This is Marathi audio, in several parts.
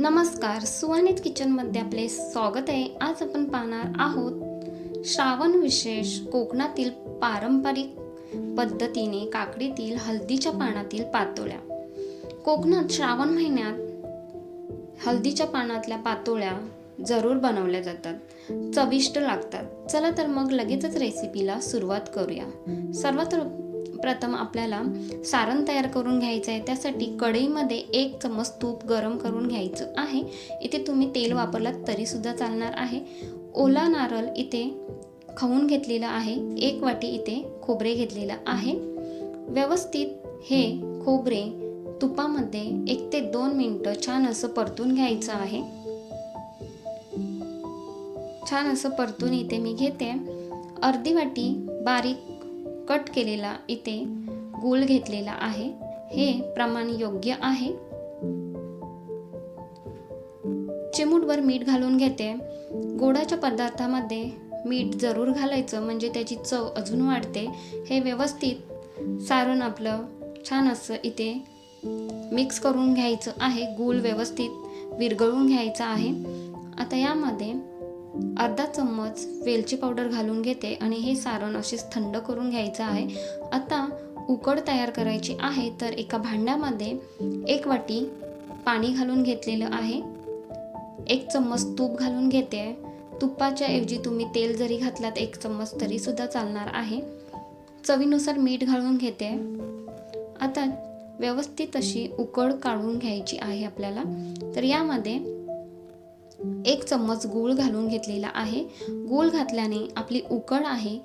नमस्कार सुवानित किचनमध्ये आपले स्वागत आहे. आज आपण पाहणार आहोत श्रावण विशेष कोकणातील पारंपरिक पद्धतीने काकडीतील हळदीच्या पानातील पातोळ्या. कोकणात श्रावण महिन्यात हळदीच्या पानातल्या पातोळ्या जरूर बनवल्या जातात. चविष्ट लागतात. चला तर मग लगेचच रेसिपीला सुरुवात करूया. सर्वात प्रथम आपल्याला सारण तयार करून घ्यायचं आहे. त्यासाठी कढईमध्ये एक चमच तूप गरम करून घ्यायचं आहे. इथे तुम्ही तेल वापरलात तरीसुद्धा चालणार आहे. ओला नारळ इथे खाऊन घेतलेला आहे. एक वाटी इथे खोबरे घेतलेलं आहे. व्यवस्थित हे खोबरे तुपामध्ये एक ते दोन मिनटं छान असं परतून घ्यायचं आहे. छान असं परतून इथे मी घेते. अर्धी वाटी बारीक कट केलेला इथे गूळ घेतलेला आहे. हे प्रमाण योग्य आहे? चिमूटभर मीठ घालून घेते. गोडाच्या पदार्थामध्ये मीठ जरूर घालायचं म्हणजे त्याची चव अजून वाढते. हे व्यवस्थित सारण आपलं छान असं इथे मिक्स करून घ्यायचं आहे. गूळ व्यवस्थित विरघळून घ्यायचं आहे. आता यामध्ये अर्धा चम्मच वेलची पावडर घालून घेते आणि हे सारण असेच थंड करून घ्यायचं आहे. आता उकड तयार करायची आहे तर एका भांड्यामध्ये एक वाटी पाणी घालून घेतलेलं आहे. एक चम्मच तूप घालून घेते. तुपाच्या ऐवजी तुम्ही तेल जरी घातलात एक चम्मच तरी सुद्धा चालणार आहे. चवीनुसार मीठ घालून घेते. आता व्यवस्थित अशी उकड काढून घ्यायची आहे आपल्याला. तर यामध्ये एक चम्मच गूळ घालून घेतलेला आहे. गूळ घातल्याने आपली उकड आहे.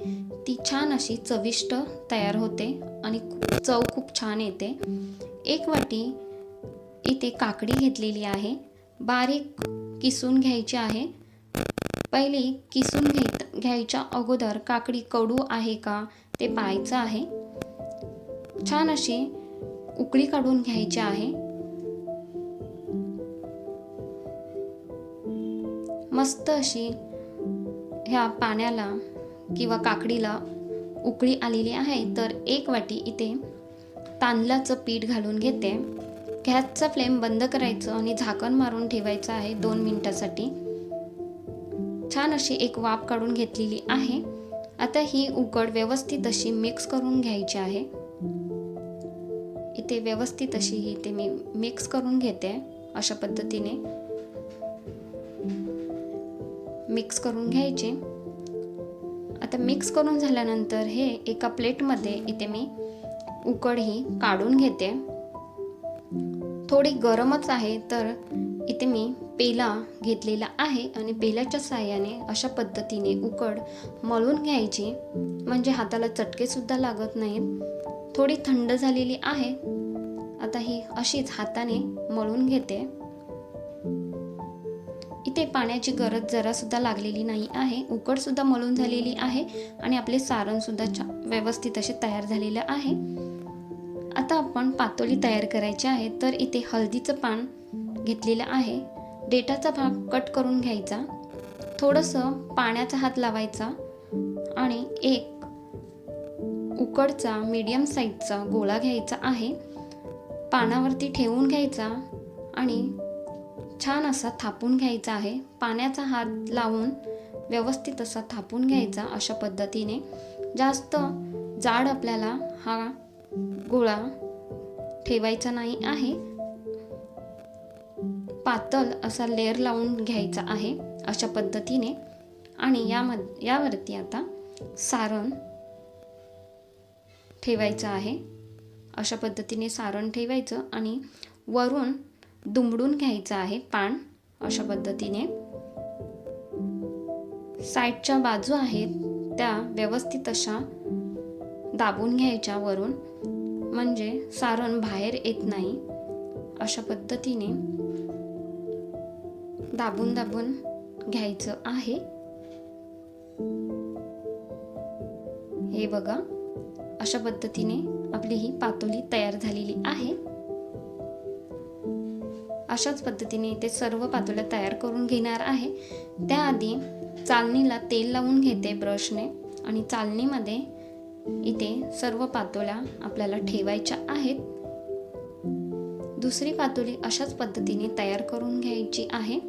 ती छान अशी चविष्ट तयार होते आणि चव खूप छान येते. एक वाटी इथे काकडी घेतलेली आहे. बारीक किसून घ्यायची आहे. पहिली किसून घेत घ्यायच्या अगोदर काकडी कडू आहे का ते पाहायचं आहे. छान अशी उकळी काढून घ्यायची आहे. मस्त अशी ह्या पाण्याला किंवा काकडीला उकळी आलेली आहे तर एक वाटी इथे तांदळाचं पीठ घालून घेते. गॅसचा फ्लेम बंद करायचं आणि झाकण मारून ठेवायचं आहे दोन मिनटासाठी. छान अशी एक वाफ काढून घेतलेली आहे. आता ही उकड व्यवस्थित अशी मिक्स करून घ्यायची आहे. इथे व्यवस्थित अशी ते मी मिक्स करून घेते अशा पद्धतीने. मिक्स करून घ्यायचे. आता मिक्स करून झाल्यानंतर हे एका प्लेटमध्ये इथे मी उकड ही काढून घेते. थोडी गरमच आहे तर इथे मी पेला घेतलेला आहे आणि पेल्याच्या साह्याने अशा पद्धतीने उकड मळून घ्यायची. म्हणजे हाताला चटकेसुद्धा लागत नाहीत. थोडी थंड झालेली आहे. आता ही अशीच हाताने मळून घेते. इथे पाण्याची गरज जरासुद्धा लागलेली नाही आहे. उकडसुद्धा मळून झालेली आहे आणि आपले सारणसुद्धा छा व्यवस्थित असे तयार झालेलं आहे. आता आपण पातोळी तयार करायची आहे. तर इथे हळदीचं पान घेतलेलं आहे. डेटाचा भाग कट करून घ्यायचा. थोडंसं पाण्याचा हात लावायचा आणि एक उकडचा मीडियम साईजचा गोळा घ्यायचा आहे. पानावरती ठेवून घ्यायचा आणि छान असा थापून घ्यायचा आहे. पाण्याचा हात लावून व्यवस्थित असा थापून घ्यायचा अशा पद्धतीने. जास्त जाड आपल्याला हा गोळा ठेवायचा नाही आहे. पातळ असा लेअर लावून घ्यायचा आहे अशा पद्धतीने. आणि यामध यावरती आता सारण ठेवायचं आहे. अशा पद्धतीने सारण ठेवायचं आणि वरून दुमडून घ्यायचं आहे पान अशा पद्धतीने. साईडच्या बाजू आहेत त्या व्यवस्थित अशा दाबून घ्यायच्या वरून. म्हणजे सारण बाहेर येत नाही. अशा पद्धतीने दाबून दाबून घ्यायचं आहे. हे बघा. अशा पद्धतीने आपली ही पातोली तयार झालेली आहे. अशाच पद्धतीने इथे सर्व पातोळ्या तयार करून घेणार आहे. त्याआधी चालणीला तेल लावून घेते ब्रशने आणि चालणीमध्ये इथे सर्व पातोळ्या आपल्याला ठेवायच्या आहेत. दुसरी पातोळी अशाच पद्धतीने तयार करून घ्यायची आहे.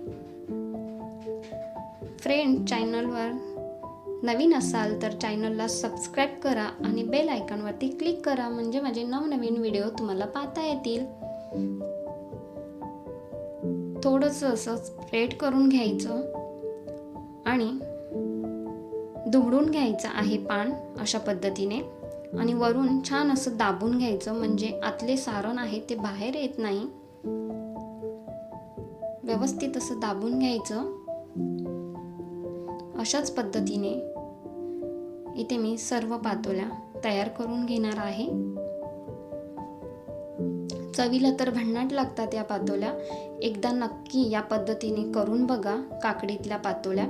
फ्रेंड चॅनलवर नवीन असाल तर चॅनलला सबस्क्राईब करा आणि बेल आयकॉनवरती क्लिक करा म्हणजे माझे नवनवीन व्हिडिओ तुम्हाला पाहता येतील. थोडंसं असं स्प्रेड करून घ्यायचं आणि दुमडून घ्यायचं आहे पान अशा पद्धतीने. आणि वरून छान असं दाबून घ्यायचं म्हणजे आतले सारण आहे ते बाहेर येत नाही. व्यवस्थित असं दाबून घ्यायचं. अशाच पद्धतीने इथे मी सर्व पातोल्या तयार करून घेणार आहे. चवीला तर भन्नाट लागतात या पातोल्या एकदा नक्की या पद्धतीने करून बघा काकडीतल्या पातोल्या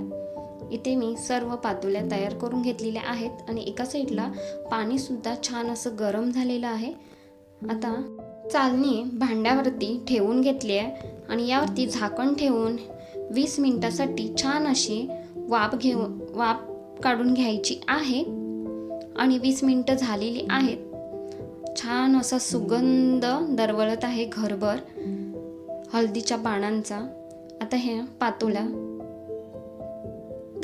इथे मी सर्व पातोल्या तयार करून घेतलेल्या आहेत आणि एका साईडला पाणीसुद्धा छान असं गरम झालेलं आहे. आता चालणी भांड्यावरती ठेवून घेतली आहे आणि यावरती झाकण ठेवून वीस मिनटासाठी छान अशी वाफ घेऊ वाफ काढून घ्यायची आहे. आणि वीस मिनटं झालेली आहेत. छान असा सुगंध दरवळत आहे घरभर हळदीच्या पानांचा. आता ह्या पातोल्या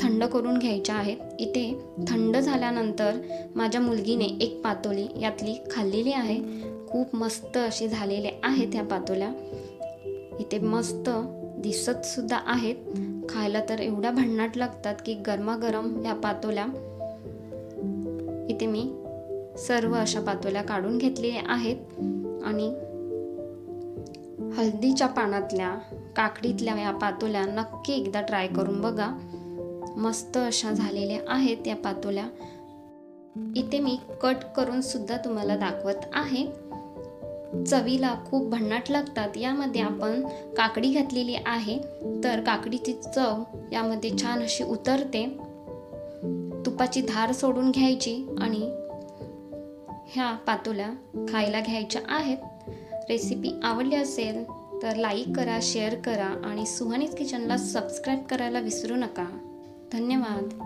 थंड करून घ्यायच्या आहेत. इथे थंड झाल्यानंतर माझ्या मुलगीने एक पातोली यातली खाल्लेली आहे. खूप मस्त अशी झालेले आहेत ह्या पातोल्या इथे मस्त दिसत सुद्धा आहेत. खायला तर एवढ्या भन्नाट लागतात की गरमागरम ह्या पातोल्या इथे मी सर्व अशा पातोल्या काढून घेतलेल्या आहेत. आणि हळदीच्या पानातल्या काकडीतल्या या पातोल्या नक्की एकदा ट्राय करून बघा. मस्त अशा झालेल्या आहेत या पातोल्या. इथे मी कट करून सुद्धा तुम्हाला दाखवत आहे. चवीला खूप भन्नाट लागतात. यामध्ये आपण काकडी घातलेली आहे. तर काकडीची चव यामध्ये छान अशी उतरते. तुपाची धार सोडून घ्यायची आणि ह्या पातोल्या खायला घ्यायच्या आहेत. रेसिपी आवडली असेल तर लाईक करा शेअर करा आणि सुहानीज किचनला सबस्क्राईब करायला विसरू नका. धन्यवाद.